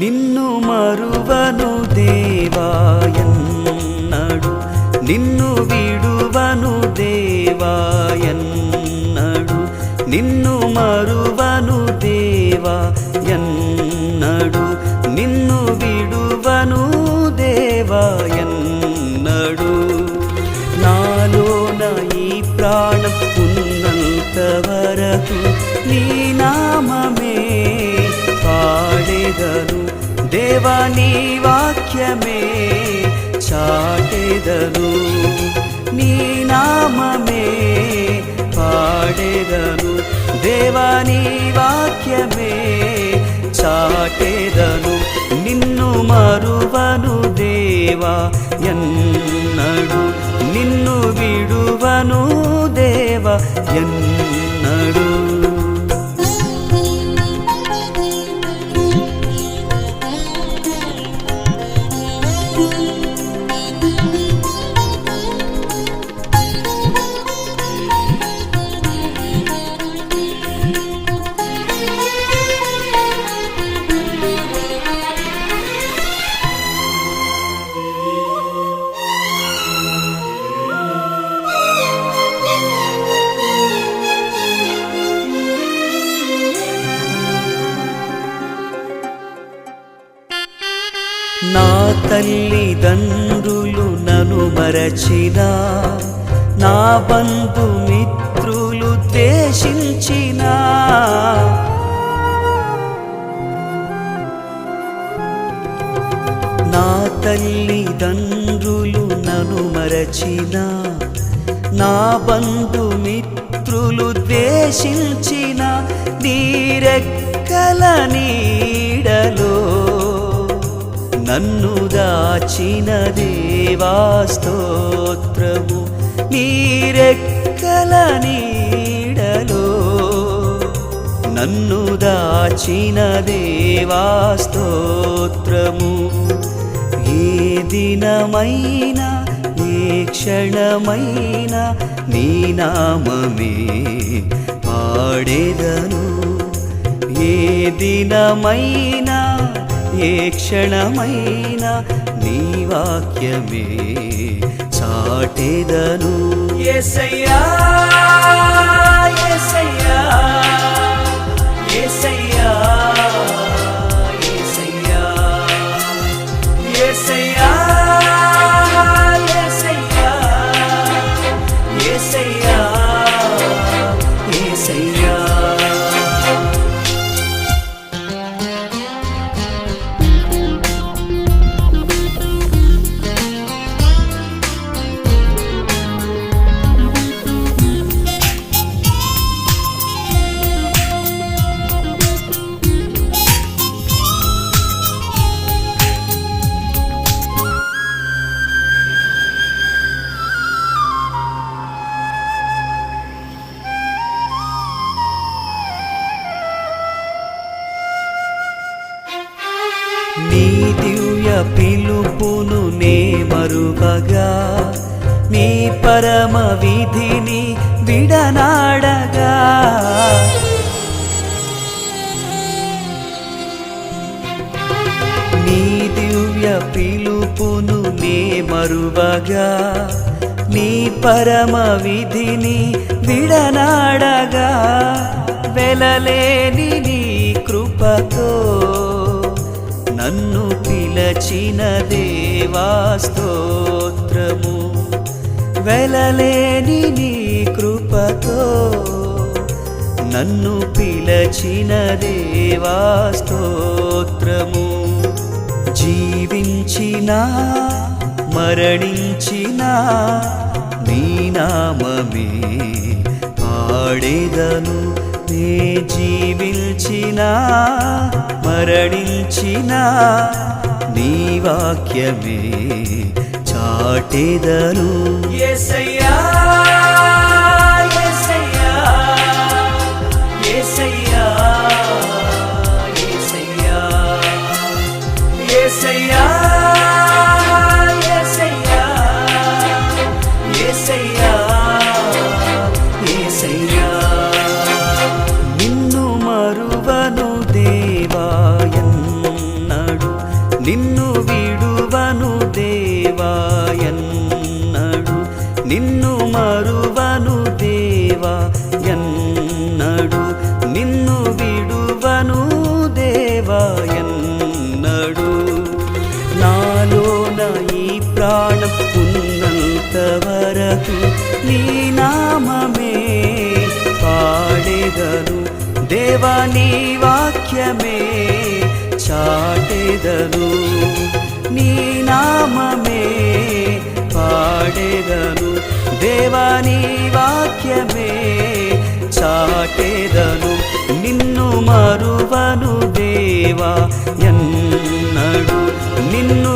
నిన్ను మరువను దేవాయన్నడు నిన్ను విడువను దేవాయన్నడు నిన్ను మరువను దేవా ఎన్నడు. నిన్ను విడువను దేవాయన్నడు నాలోన ఈ ప్రాణం ఉన్నంత వరకు నీ నామమే పాడెదను. దేవా నీ వాక్యమే చాటెదను. నీ నామమే పాడెదను. దేవా నీ వాక్యమే చాటెదను. నిన్ను మరువను దేవా ఎన్నడు. నిన్ను విడువను దేవ ఎన్నడు. 不 నా తల్లిదండ్రులు నను మరచిన నా బంధుమిత్రులు ద్వేషించిన. నా తల్లిదండ్రులు నను మరచిన నా బంధుమిత్రులు ద్వేషించిన నీరెక్కల నీడలో నన్ను దాచిన దేవాస్తోత్రము నీరెక్కల నీడలో. నన్ను దాచిన దేవాస్తోత్రము ఏ దినమైనా ఏ క్షణమైనా నీ నామమే పాడేదను. ఏ దినమైనా ఏ క్షణమైనా నీ వాక్యమే చాటేదను. ఎసయ్యా ఎసయ్యా ఎసయ్యా నీ దివ్య పిలుపును నే మరువగా నీ పరమ విధిని విడనాడగా. నీ దివ్య పిలుపును నే మరువగా నీ పరమ విధిని విడనాడగా. వెలలేని నీ కృపతో నన్ను పిలచిన దేవా స్తోత్రము. వెలలేని నీ కృపతో నన్ను పిలచిన దేవా స్తోత్రము. జీవించిన మరణించిన నీ నామమే పాడేదను నే జీవించిన మరణించిన నీ వాక్యమే చాటెదను. ఎసయ్యా దేవా ఎన్నడు నిన్ను విడువను దేవా? ఎన్నడు నాలోన ఈ ప్రాణం ఉన్నంత వరకు నీ నామమే పాడేదను. దేవా నీ వాక్యమే చాటెదను. నీ నామమే పేదను నిన్ను మరువను దేవా ఎన్నడు నిన్ను